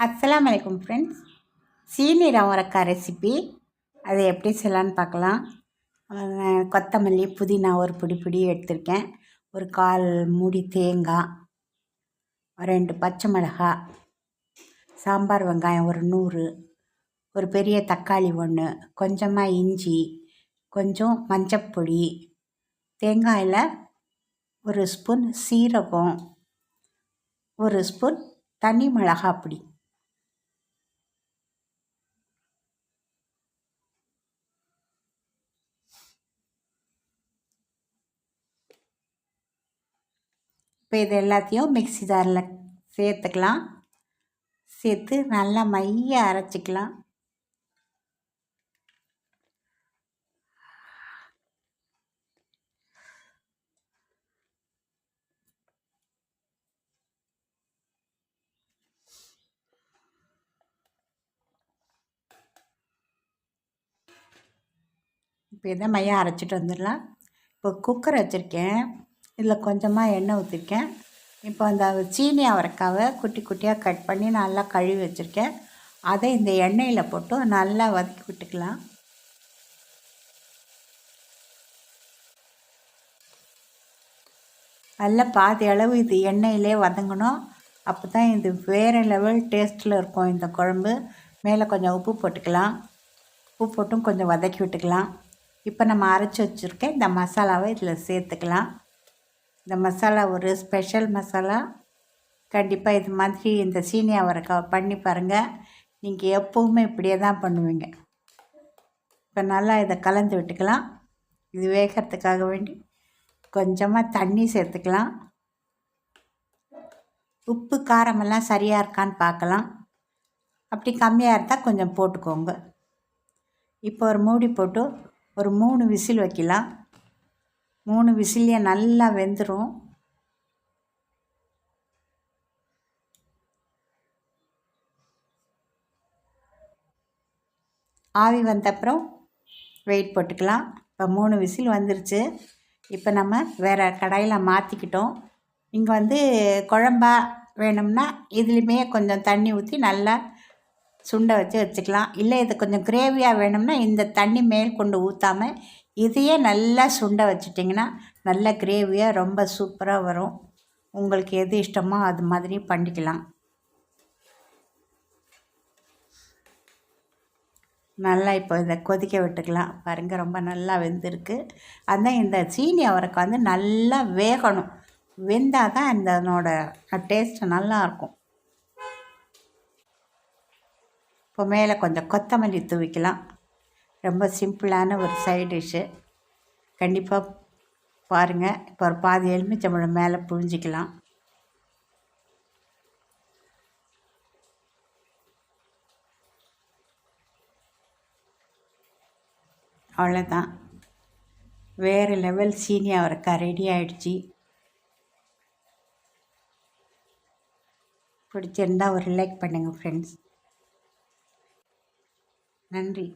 அஸ்லாம் வலைக்கம் ஃப்ரெண்ட்ஸ் சீனி ரவரக்காய் ரெசிபி அதை எப்படி செய்யலான்னு பார்க்கலாம். கொத்தமல்லி புதினா ஒரு பிடி பிடி எடுத்திருக்கேன். ஒரு கால் மூடி தேங்காய் ரெண்டு பச்சை மிளகாய் சாம்பார் வெங்காயம் ஒரு நூறு ஒரு பெரிய தக்காளி ஒன்று கொஞ்சமாக இஞ்சி கொஞ்சம் மஞ்சப்பொடி தேங்காயில் ஒரு ஸ்பூன் சீரகம் ஒரு ஸ்பூன் தனி மிளகாய் பொடி இப்போ இது எல்லாத்தையும் மிக்ஸி ஜாரில் சேர்த்துக்கலாம். சேர்த்து நல்லா மைய அரைச்சிக்கலாம். இப்போ இதை மையம் அரைச்சிட்டு வந்துடலாம். இப்போ குக்கர் வச்சுருக்கேன். இதில் கொஞ்சமாக எண்ணெய் ஊற்றிருக்கேன் இப்போ அந்த சீனி அவரைக்காவை குட்டி குட்டியாக கட் பண்ணி நல்லா கழுவி வச்சுருக்கேன். அதை இந்த எண்ணெயில் போட்டு நல்லா வதக்கி விட்டுக்கலாம். நல்லா பாதி அளவு இது எண்ணெயிலே வதங்கணும். அப்போ தான் இது வேறு லெவல் டேஸ்ட்டில் இருக்கும் இந்த குழம்பு. மேலே கொஞ்சம் உப்பு போட்டுக்கலாம். உப்பு போட்டும் கொஞ்சம் வதக்கி விட்டுக்கலாம். இப்போ நம்ம அரைச்சி வச்சுருக்கேன் இந்த மசாலாவை இதில் சேர்த்துக்கலாம். இந்த மசாலா ஒரு ஸ்பெஷல் மசாலா. கண்டிப்பாக இது மாதிரி இந்த சீனி அவரைக்காய் பண்ணி பாருங்கள் நீங்கள் எப்போவுமே இப்படியே தான் பண்ணுவீங்க. இப்போ நல்லா இதை கலந்து விட்டுக்கலாம். இது வேகிறதுக்காக வேண்டி கொஞ்சமாக தண்ணி சேர்த்துக்கலாம். உப்பு காரமெல்லாம் சரியாக இருக்கான்னு பார்க்கலாம். அப்படி கம்மியாக இருந்தால் கொஞ்சம் போட்டுக்கோங்க. இப்போ ஒரு மூடி போட்டு ஒரு மூணு விசில் வைக்கலாம். மூணு விசிலே நல்லா வெந்துடும் ஆவி வந்தப்புறம் வெயிட் போட்டுக்கலாம். இப்போ மூணு விசில் வந்துருச்சு. இப்போ நம்ம வேறு கடாயில் மாற்றிக்கிட்டோம் இங்கே வந்து குழம்பா வேணும்னா இதுலேயுமே கொஞ்சம் தண்ணி ஊற்றி நல்லா சுண்டை வச்சு வச்சுக்கலாம். இல்லை இது கொஞ்சம் கிரேவியாக வேணும்னா இந்த தண்ணி மேல் கொண்டு ஊற்றாமல் இதையே நல்லா சுண்டை வச்சிட்டிங்கன்னா நல்ல கிரேவியாக ரொம்ப சூப்பராக வரும். உங்களுக்கு எது இஷ்டமோ அது மாதிரி பண்ணிக்கலாம். நல்லா இப்போ இதை கொதிக்க விட்டுக்கலாம். பாருங்கள் ரொம்ப நல்லா வெந்திருக்கு. அதான் இந்த சீனி அவரைக்கு வந்து நல்லா வேகணும். வெந்தால் தான் இந்த அதனோட டேஸ்ட்டு நல்லாயிருக்கும் இப்போ மேலே கொஞ்சம் கொத்தமல்லி தூவிக்கலாம். ரொம்ப சிம்பிளான ஒரு சைட் டிஷ்ஷு. கண்டிப்பாக பாருங்கள் இப்போ ஒரு பாதி எலுமிச்சம்பழம் மேலே புழிஞ்சிக்கலாம். அவ்வளோதான் வேறு லெவல் சீனி அவரைக்காய் ரெடி ஆகிடுச்சி பிடிச்சிருந்தா ஒரு லைக் பண்ணுங்கள் ஃப்ரெண்ட்ஸ் நன்றி.